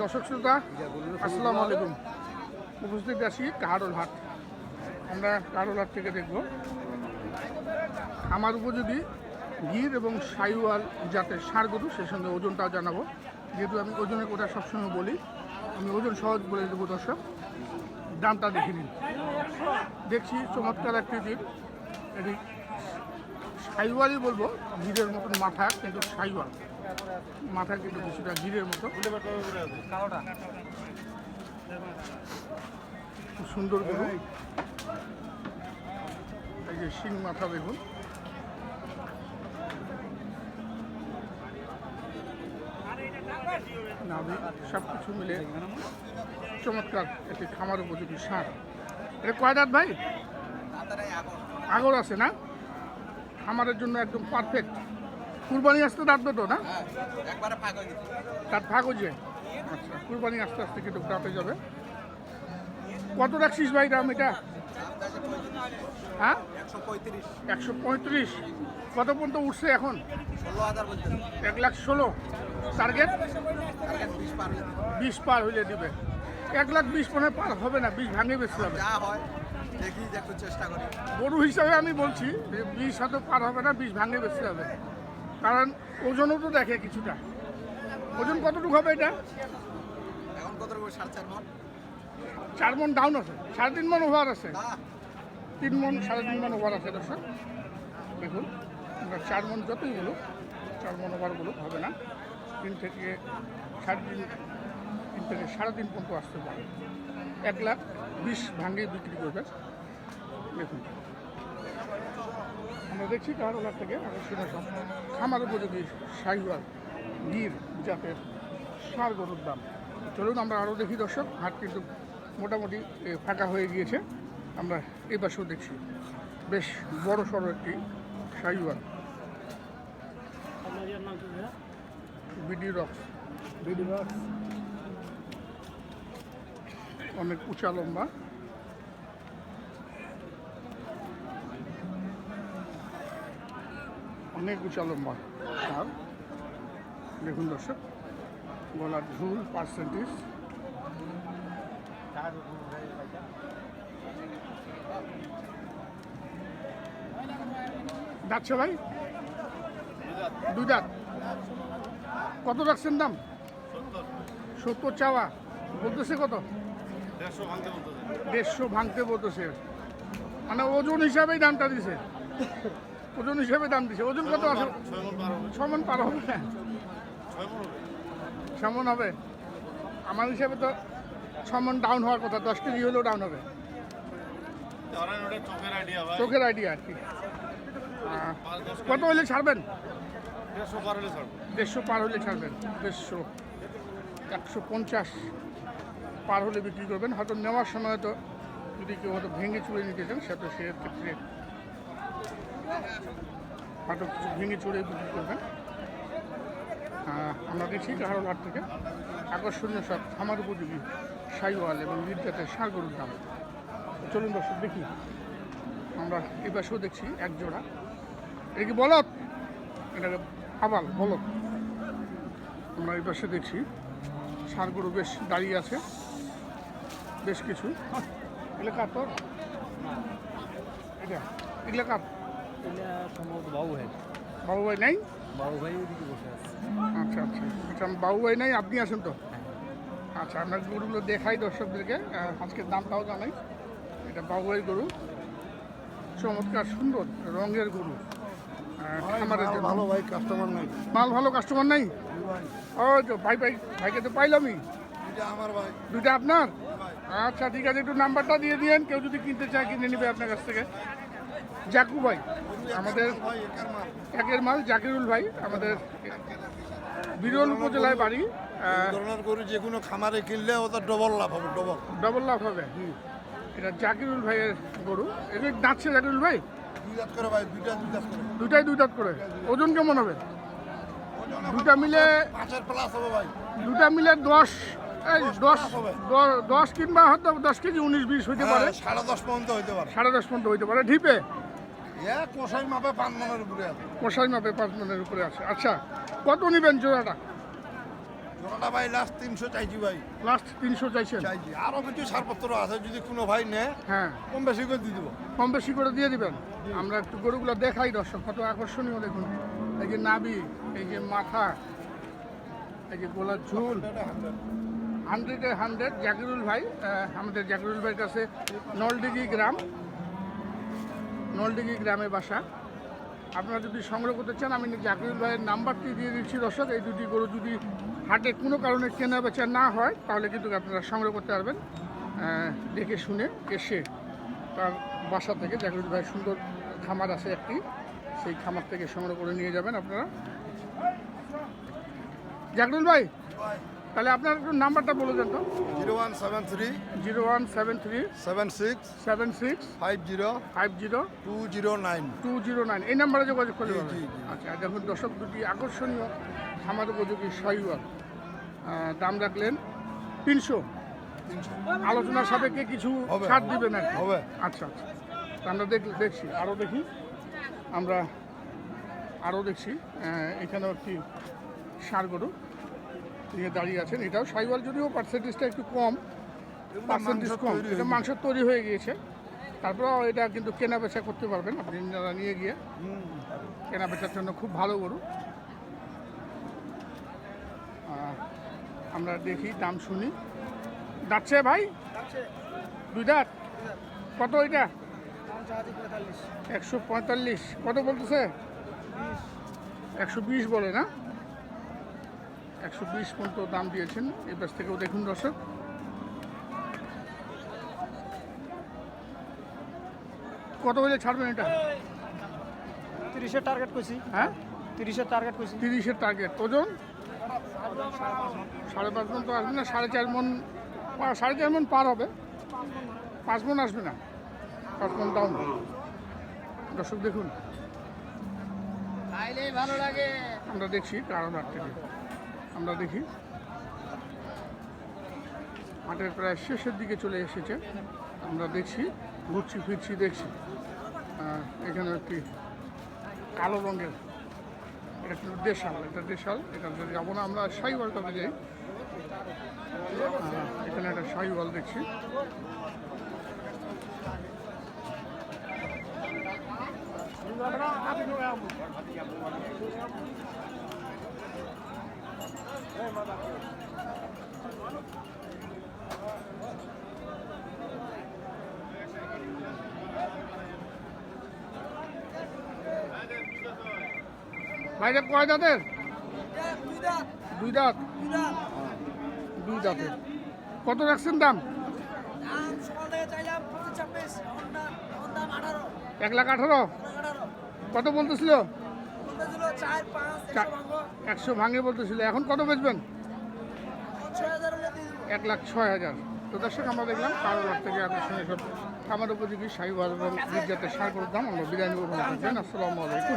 দর্শক শ্রোতা, আসসালামু আলাইকুম। উপস্থিত আছি কাহারোল হাট। আমরা কাহারোল হাট থেকে দেখব। আমার উপযোগী গির এবং সাইওয়াল জাতের সার গরু, সেই সঙ্গে ওজনটাও জানাব। যেহেতু আমি ওজনের কথা সবসময় বলি, আমি ওজন সহজ বলে দেবো দর্শক। দামটা দেখে নিন। দেখছি চমৎকার আকৃতির এটি সাইওয়ালই বলব, গিরের মতন মাথা, কিন্তু সাইওয়াল। মাথা কিন্তু কিছুটা গিরের মতো। খুব সুন্দর গরু এই যে শিং মাথা দেখুন। নাভি সব কিছু মিলে চমৎকার একটি খামার উপযোগী সার। এটা কয় দাঁত ভাই? আগর। আছে না? খামারের জন্য একদম পারফেক্ট কুরবানি আসতে দাঁতবে তো না? ফাঁক হয়ে গেছে। তার ভাগ আচ্ছা কুরবানি আস্তে আস্তে কিন্তু দাঁতে যাবে। কত রাখছিস ভাই দাম এটা? হ্যাঁ? একশো পঁয়ত্রিশ। কত পর্যন্ত উঠছে এখন? এক লাখ ষোলো। টার্গেট বিশ পার হয়ে। হইলে দিবে। এক লাখ বিশ মনে পার হবে না বিশ ভাঙে বেশি হবে। হয় দেখি চেষ্টা করি। গরু হিসাবে আমি বলছি যে বিশ হয়তো পার হবে না বিশ ভাঙে বেশি হবে। কারণ ওজনও তো দেখে কিছুটা। ওজন কতটুকু হবে এটা? এখন কত সাড়ে চার মন। চার মন ডাউন আছে। সাড়ে তিন মন ওভার আছে। তিন মন সাড়ে তিন মন ওভার আছে দর্শক। দেখুন চার মন যতই বলুক চার মন ওভার বলুক হবে না। তিন থেকে সাড়ে তিন তিন থেকে সাড়ে তিন পর্যন্ত আসতে পারে। এক লাখ বিশ ভাঙে বিক্রি করবে দেখুন। আমরা দেখছি কাহারোলার থেকে আকর্ষণীয় সব খামার উপযোগী শাহিওয়াল গির জাতের সার গরুর দাম। চলুন আমরা আরও দেখি দর্শক হাট কিন্তু মোটামুটি এ, ফাঁকা হয়ে গিয়েছে। আমরা এই পাশেও দেখছি বেশ বড় সড়ো একটি Sahiwal. BD rocks. BD rocks. অনেক উঁচা লম্বা। অনেক উঁচা লম্বা আর দেখুন দর্শক, গলার ঝুল পার্সেন্টেজ যাচ্ছে ভাই দুই দাঁত। কত রাখছেন দাম? সত্তর চাওয়া। বলতেছে কত? দেড়শো ভাঙতে বলতেছে। মানে ওজন হিসাবেই দামটা দিছে। ওজন হিসেবে দাম দিছে। ওজন কত আছে? ছমন পার হবে না। ছমন হবে? আমার হিসাবে তো ছমন ডাউন হওয়ার কথা। দশ কেজি হলেও ডাউন হবে। চোখের আইডিয়া আর কি কত হলে ছাড়বেন? দেড়শো পার হলে ছাড়বেন। দেড়শো একশো পঞ্চাশ পার হলে বিক্রি করবেন। হয়তো নেওয়ার সময় তো যদি কেউ হয়তো ভেঙে চুড়ে নিতে চান সে তো সেক্ষেত্রে হয়তো কিছু ভেঙে চুড়ে বিক্রি করবেন। আমরা কাহারোল হাট থেকে আকর্ষণীয় সব খামার উপযোগী সাইওয়াল এবং বিদ্যাতের সার গরুর দাম চলুন দর্শক, দেখি। আমরা এই পাশেও দেখছি এক জোড়া। এটা কি বলত এটাকে আবাল বলত আমরা এই পাশে দেখছি সার গরু বেশ দাঁড়িয়ে আছে। বেশ কিছু। এগুলো কার তোর? এটা, এগুলো এটা সম্ভবত বাবু ভাই বাবু ভাই নাই? বাবু ভাই ওইদিকে বসে আছে। আচ্ছা আচ্ছা। আচ্ছা বাবু ভাই নাই আপনি আছেন তো। আচ্ছা আপনার গরুগুলো দেখাই দর্শকদেরকে। আজকের দামটাও জানাই। এটা বাবু ভাই গরু। চমৎকার সুন্দর রঙের গরু। খামারের জন্য। ভালো ভাই কাস্টমার নাই। মাল ভালো কাস্টমার নাই? ও তো ভাই ভাই ভাইকে তো পাইলামই এটা আমার দুইটা আপনার? আচ্ছা ঠিক আছে একটু নাম্বারটা দিয়ে দিয়েন। কেউ যদি কিনতে চায় কিনে নেবে আপনার কাছ থেকে। জাকু ভাই। আমাদের একের মাল জাকিরুল ভাই আমাদের বিরল উপজেলায় বাড়ি ধরনের গরু যে কোনো খামারে কিনলে ওটা ডবল লাভ হবে ডবল ডবল লাভ হবে এটা জাকিরুল ভাইয়ের গরু। এগুলো দাঁতছে জাকিরুল ভাই? দুই দাঁত করে ভাই দুইটা দুই দাঁত করে। দুটাই দুই করে। ওজন কেমন হবে? দুটা মিলে পাঁচের প্লাস হবে ভাই। দুটা মিলে দশ এই দশ দশ কিংবা হয়তো দশ কেজি উনিশ বিশ হইতে পারে। হ্যাঁ, সাড়ে দশ পর্যন্ত হইতে পারে। সাড়ে দশ পর্যন্ত হইতে পারে। ঢিপে কষাই মাপে পাঁচ মনের উপরে আছে। কষাই মাপে পাঁচ মনের উপরে আছে। আচ্ছা কত নেবেন জোড়াটা? জোড়াটা ভাই লাস্ট তিনশো চাইছি ভাই। লাস্ট তিনশো চাইছেন? চাইছি। আরও কিছু ছাড়পত্র আছে যদি কোনো ভাই নেয় হ্যাঁ। কম বেশি করে দিয়ে দেবো। কম বেশি করে দিয়ে দিবেন? আমরা একটু গরুগুলো দেখাই দর্শক কত আকর্ষণীয় দেখুন। এই যে নাবি এই যে মাথা এই যে গোলার ঝুল। হান্ড্রেডে হান্ড্রেড জাকিরুল ভাই আমাদের জাকিরুল ভাইয়ের কাছে নলডিগি গ্রাম। নলডিগি গ্রামে বাসা। আপনারা যদি সংগ্রহ করতে চান, আমি জাকিরুল ভাইয়ের নাম্বারটি দিয়ে দিচ্ছি দর্শক, এই দুটি গরু যদি হাটে কোনো কারণে কেনা বেচা না হয়, তাহলে কিন্তু আপনারা সংগ্রহ করতে পারবেন দেখে শুনে এসে তার বাসা থেকে জাকিরুল ভাই সুন্দর খামার আছে একটি, সেই খামার থেকে সংগ্রহ করে নিয়ে যাবেন আপনারা। জাকরুল ভাই তাহলে আপনার একটু নাম্বারটা বলে দেন তো। Zero one seven three zero one seven three seven six seven six five zero five zero two zero nine two zero nine. এই নাম্বারে যোগাযোগ করলে। আচ্ছা আর দেখুন দর্শক দুটি আকর্ষণীয় খামার উপযোগী সাইওয়াল। দাম রাখলেন তিনশো। আলোচনার সাপেক্ষে কিছু হবে। ছাড় দিবেন না হবে। আচ্ছা আচ্ছা। আমরা দেখ দেখছি আরও দেখি। আমরা আরও দেখছি। এখানেও একটি সার গরু। নিয়ে দাঁড়িয়ে আছেন। এটাও সাইওয়াল যদিও পার্সেন্টেজটা একটু কম পার্সেন্টেজ কম। এটা হয়ে মাংস তৈরি হয়ে গিয়েছে। তারপরেও এটা কিন্তু কেনা বেচা করতে পারবেন আপনি যারা নিয়ে গিয়ে। কেনা বেচার জন্য খুব ভালো গরু। আমরা দেখি দাম শুনি। যাচ্ছে ভাই? দুই দাঁত? কত এটা? একশো পঁয়তাল্লিশ। কত বলতেছে? একশো বিশ বলে না? একশো বিশ পর্যন্ত দাম দিয়েছেন। এই পাশ থেকেও দেখুন দর্শক। কত হলে ছাড়বেন এটা? তিরিশের টার্গেট করছি হ্যাঁ? তিরিশের টার্গেট করছি তিরিশের টার্গেট ওজন? সাড়ে পাঁচ মন তো আসবে না সাড়ে চার মন সাড়ে চার মন পার হবে। পাঁচ মন আসবে না। পাঁচ মন ডাউন দর্শক দেখুন। ভালো লাগে। আমরা দেখছি কারণ হাট থেকে আমরা দেখি। মাঠের প্রায় শেষের দিকে চলে এসেছে। আমরা দেখছি, ঘুরছি, ফিরছি, দেখছি। এখানে একটি কালো রঙের, এটা কিন্তু দেশাল, এটা দেশাল, এটা যদি যাব না, আমরা সাইওয়ালটাতে যাই। এখানে একটা সাইওয়াল দেখছি। ভাইটা কয় দাঁতের? দুই দাঁত। দুই দাঁতের। কত রাখছেন দাম? এক লাখ আঠারো। কত বলতেছিল? একশো ভাঙে। বলতেছিল। এখন কত বেচবেন? এক লাখ ছয় হাজার। তো দর্শক আমরা দেখলাম কারও লাখ থেকে আকর্ষণীয় সব খামার উপযোগী সাহিওয়াল এবং বিদ্যাতে সার দাম। আমরা বিরিয়ানি আসসালামু আলাইকুম।